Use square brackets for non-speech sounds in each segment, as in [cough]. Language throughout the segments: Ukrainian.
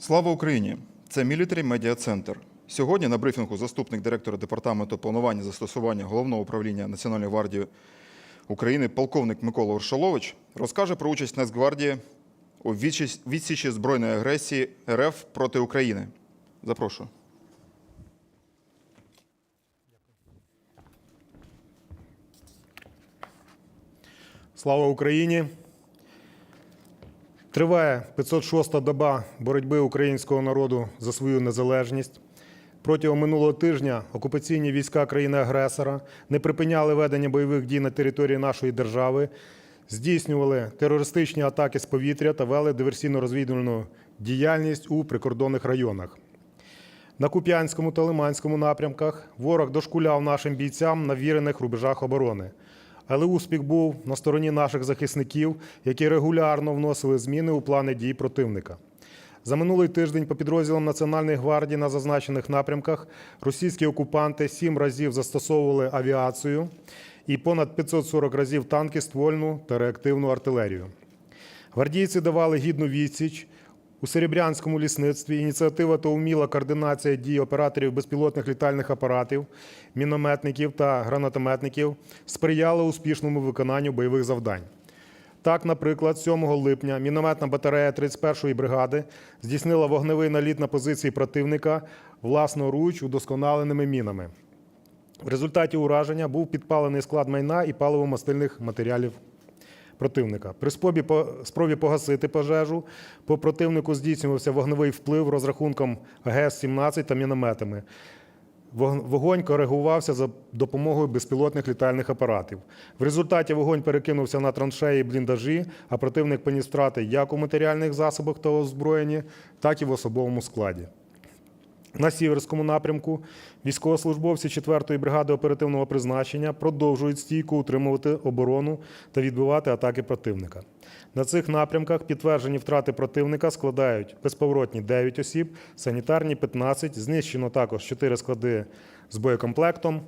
Слава Україні! Це Military Media Center. Сьогодні на брифінгу заступник директора департаменту планування застосування головного управління Національної гвардії України полковник Микола Уршалович розкаже про участь Нацгвардії у відсічі збройної агресії РФ проти України. Запрошую. Слава Україні! Триває 506-та доба боротьби українського народу за свою незалежність. Протягом минулого тижня окупаційні війська країни-агресора не припиняли ведення бойових дій на території нашої держави, здійснювали терористичні атаки з повітря та вели диверсійно-розвідувальну діяльність у прикордонних районах. На Куп'янському та Лиманському напрямках ворог дошкуляв нашим бійцям на вірених рубежах оборони. Але успіх був на стороні наших захисників, які регулярно вносили зміни у плани дій противника. За минулий тиждень по підрозділам Національної гвардії на зазначених напрямках російські окупанти сім разів застосовували авіацію і понад 540 разів танки, ствольну та реактивну артилерію. Гвардійці давали гідну відсіч. У Серебрянському лісництві ініціатива та уміла координація дій операторів безпілотних літальних апаратів, мінометників та гранатометників сприяла успішному виконанню бойових завдань. Так, наприклад, 7 липня мінометна батарея 31-ї бригади здійснила вогневий наліт на позиції противника власноруч удосконаленими мінами. В результаті ураження був підпалений склад майна і паливо-мастильних матеріалів противника. При спробі, спробі погасити пожежу по противнику здійснювався вогневий вплив розрахунком ГС-17 та мінометами. Вогонь коригувався за допомогою безпілотних літальних апаратів. В результаті вогонь перекинувся на траншеї і бліндажі, а противник поніс втрати як у матеріальних засобах та озброєнні, так і в особовому складі. На сіверському напрямку військовослужбовці 4-ї бригади оперативного призначення продовжують стійко утримувати оборону та відбивати атаки противника. На цих напрямках підтверджені втрати противника складають безповоротні 9 осіб, санітарні 15, знищено також 4 склади з боєкомплектом,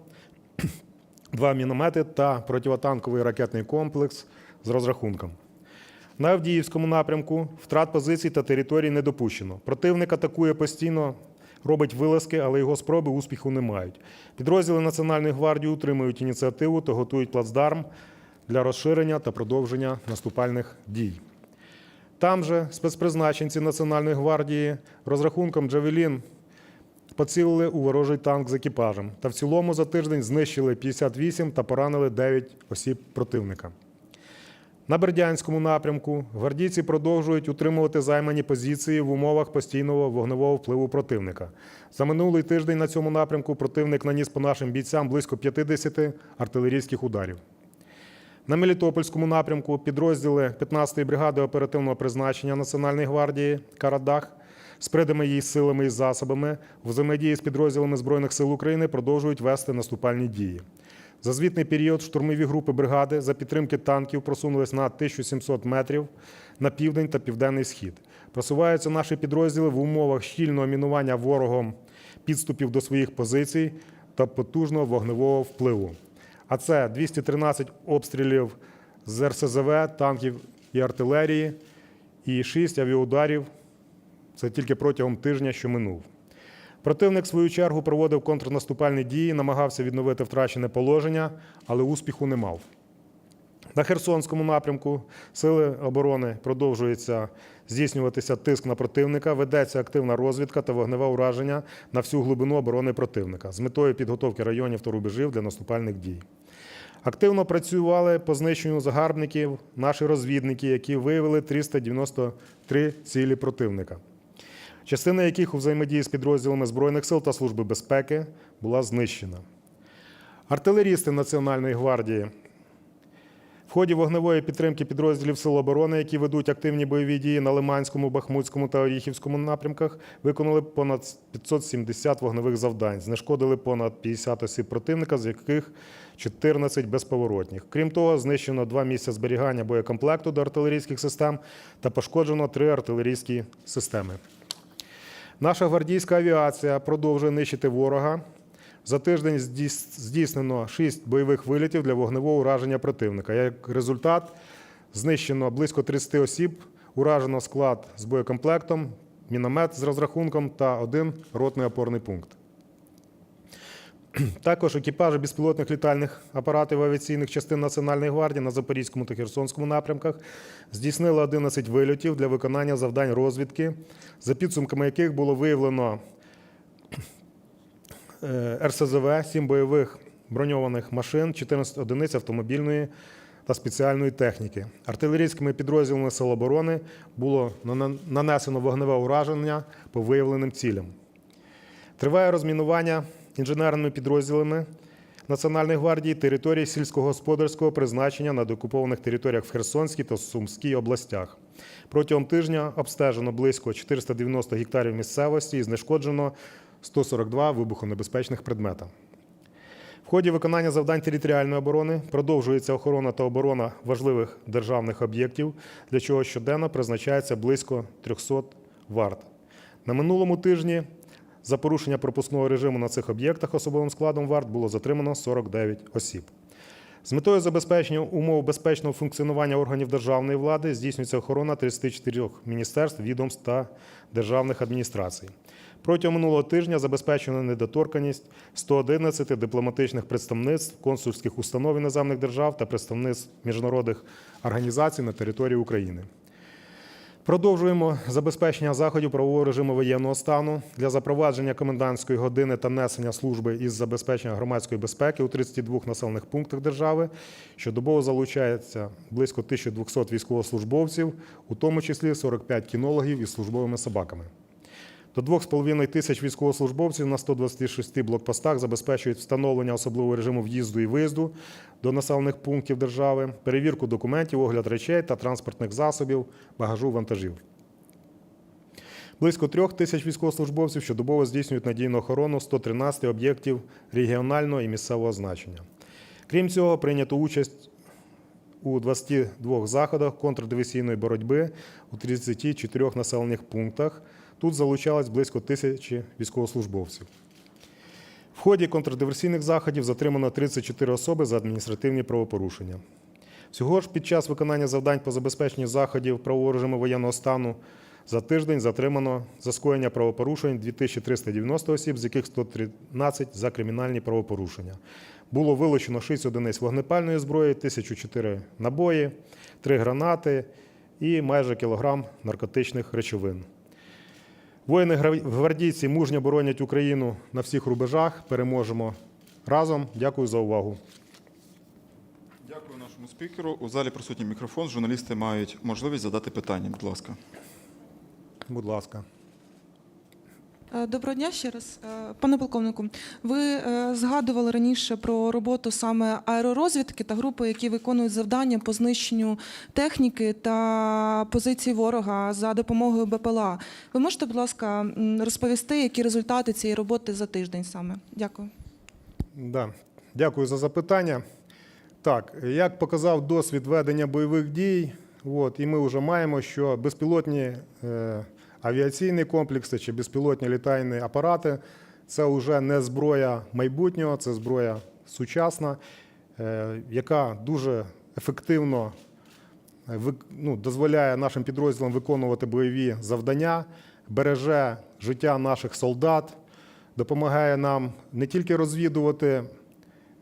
[clears throat] 2 міномети та противотанковий ракетний комплекс з розрахунком. На Авдіївському напрямку втрат позицій та територій не допущено. Противник атакує постійно, робить вилазки, але його спроби успіху не мають. Підрозділи Національної гвардії утримують ініціативу та готують плацдарм для розширення та продовження наступальних дій. Там же спецпризначенці Національної гвардії розрахунком Джавелін поцілили у ворожий танк з екіпажем та в цілому за тиждень знищили 58 та поранили 9 осіб противника. На Бердянському напрямку гвардійці продовжують утримувати займані позиції в умовах постійного вогневого впливу противника. За минулий тиждень на цьому напрямку противник наніс по нашим бійцям близько 50 артилерійських ударів. На Мелітопольському напрямку підрозділи 15-ї бригади оперативного призначення Національної гвардії Карадах з придами її силами і засобами в взаємодії з підрозділами Збройних сил України продовжують вести наступальні дії. За звітний період штурмові групи бригади за підтримки танків просунулись на 1700 метрів на південь та південний схід. Просуваються наші підрозділи в умовах щільного мінування ворогом підступів до своїх позицій та потужного вогневого впливу. А це 213 обстрілів з РСЗВ, танків і артилерії, і 6 авіаударів. Це тільки протягом тижня, що минув. Противник, в свою чергу, проводив контрнаступальні дії, намагався відновити втрачене положення, але успіху не мав. На Херсонському напрямку сили оборони продовжується здійснюватися тиск на противника, ведеться активна розвідка та вогневе ураження на всю глибину оборони противника з метою підготовки районів та рубежів для наступальних дій. Активно працювали по знищенню загарбників наші розвідники, які виявили 393 цілі противника частина яких у взаємодії з підрозділами Збройних сил та Служби безпеки була знищена. Артилерісти Національної гвардії в ході вогневої підтримки підрозділів Сил оборони, які ведуть активні бойові дії на Лиманському, Бахмутському та Оріхівському напрямках, виконали понад 570 вогневих завдань, знешкодили понад 50 осіб противника, з яких 14 безповоротних. Крім того, знищено два місця зберігання боєкомплекту до артилерійських систем та пошкоджено три артилерійські системи. Наша гвардійська авіація продовжує нищити ворога. За тиждень здійснено 6 бойових вилітів для вогневого ураження противника. Як результат, знищено близько 30 осіб, уражено склад з боєкомплектом, міномет з розрахунком та один ротний опорний пункт. [clears throat] Також екіпажі безпілотних літальних апаратів авіаційних частин Національної гвардії на Запорізькому та Херсонському напрямках здійснили 11 вильотів для виконання завдань розвідки, за підсумками яких було виявлено [clears throat] е, РСЗВ, 7 бойових броньованих машин, 14 одиниць автомобільної та спеціальної техніки. Артилерійськими підрозділами Сил оборони було нанесено вогневе ураження по виявленим цілям. Триває розмінування інженерними підрозділами Національної гвардії територій сільськогосподарського призначення на деокупованих територіях в Херсонській та Сумській областях. Протягом тижня обстежено близько 490 гектарів місцевості і знешкоджено 142 вибухонебезпечних предмета. В ході виконання завдань територіальної оборони продовжується охорона та оборона важливих державних об'єктів, для чого щоденно призначається близько 300 варт. На минулому тижні за порушення пропускного режиму на цих об'єктах особовим складом варт було затримано 49 осіб. З метою забезпечення умов безпечного функціонування органів державної влади здійснюється охорона 34 міністерств, відомств та державних адміністрацій. Протягом минулого тижня забезпечено недоторканність 111 дипломатичних представництв, консульських установ іноземних держав та представництв міжнародних організацій на території України. Продовжуємо забезпечення заходів правового режиму воєнного стану для запровадження комендантської години та несення служби із забезпечення громадської безпеки у 32 населених пунктах держави. Щодобово залучається близько 1200 військовослужбовців, у тому числі 45 кінологів із службовими собаками. До 2,5 тисяч військовослужбовців на 126 блокпостах забезпечують встановлення особливого режиму в'їзду і виїзду до населених пунктів держави, перевірку документів, огляд речей та транспортних засобів, багажу вантажів. Близько трьох тисяч військовослужбовців щодобово здійснюють надійну охорону 113 об'єктів регіонального і місцевого значення. Крім цього, прийнято участь у 22 заходах контрдиверсійної боротьби у 34 населених пунктах. Тут залучалось близько тисячі військовослужбовців. В ході контрдиверсійних заходів затримано 34 особи за адміністративні правопорушення. Всього ж під час виконання завдань по забезпеченню заходів правового режиму воєнного стану за тиждень затримано за скоєння правопорушень 2390 осіб, з яких 113 за кримінальні правопорушення. Було вилучено 6 одиниць вогнепальної зброї, 1004 набої, 3 гранати і майже кілограм наркотичних речовин. Воїни гвардійці мужньо боронять Україну на всіх рубежах. Переможемо разом. Дякую за увагу. Дякую нашому спікеру. У залі присутній мікрофон. Журналісти мають можливість задати питання. Будь ласка. Будь ласка. Е, Доброго дня ще раз, Е, пане полковнику. Ви е, згадували раніше про роботу саме аеророзвідки та групи, які виконують завдання по знищенню техніки та позицій ворога за допомогою БПЛА. Ви можете, будь ласка, розповісти, які результати цієї роботи за тиждень саме? Дякую. Да. Дякую за запитання. Так, як показав досвід ведення бойових дій, от, і ми вже маємо, що безпілотні е, авіаційні комплекси чи безпілотні літальні апарати. Це вже не зброя майбутнього, це зброя сучасна, е, яка дуже ефективно е, ну, дозволяє нашим підрозділам виконувати бойові завдання, береже життя наших солдат, допомагає нам не тільки розвідувати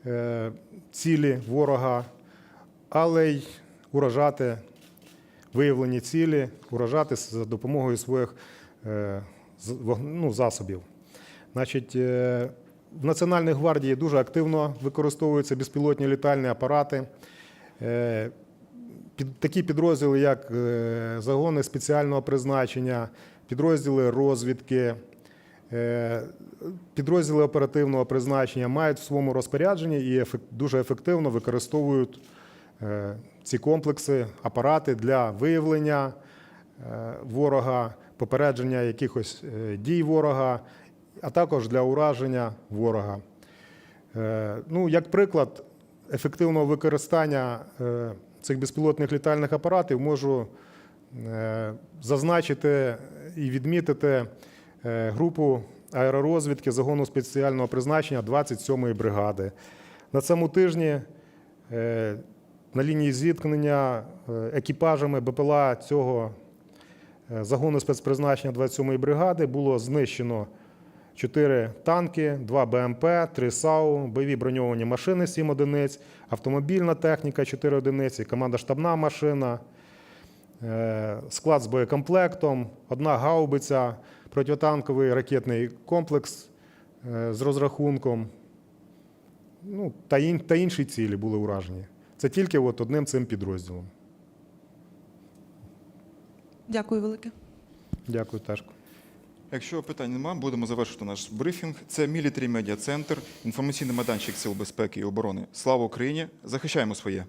е, цілі ворога, але й уражати виявлені цілі, уражати за допомогою своїх е, ну, засобів. Значить, е, в Національній гвардії дуже активно використовуються безпілотні літальні апарати. Е, такі підрозділи, як загони спеціального призначення, підрозділи розвідки, підрозділи оперативного призначення мають в своєму розпорядженні і дуже ефективно використовують ці комплекси, апарати для виявлення е, ворога, попередження якихось е, дій ворога, а також для ураження ворога. Е, Ну, як приклад ефективного використання е, цих безпілотних літальних апаратів можу е, зазначити і відмітити е, групу аеророзвідки загону спеціального призначення 27-ї бригади. На цьому тижні е, на лінії зіткнення е, екіпажами БПЛА цього е, загону спецпризначення 27-ї бригади було знищено 4 танки, 2 БМП, 3 САУ, бойові броньовані машини 7 одиниць, автомобільна техніка 4 одиниці, команда штабна машина, е, склад з боєкомплектом, одна гаубиця, протитанковий ракетний комплекс з розрахунком. Ну, та, ін, та інші цілі були уражені. Це тільки от одним цим підрозділом. Дякую велике. Дякую, Ташко. Якщо питань немає, будемо завершити наш брифінг. Це Мілітарі Медіа Центр, інформаційний майданчик Сил безпеки і оборони. Слава Україні! Захищаємо своє!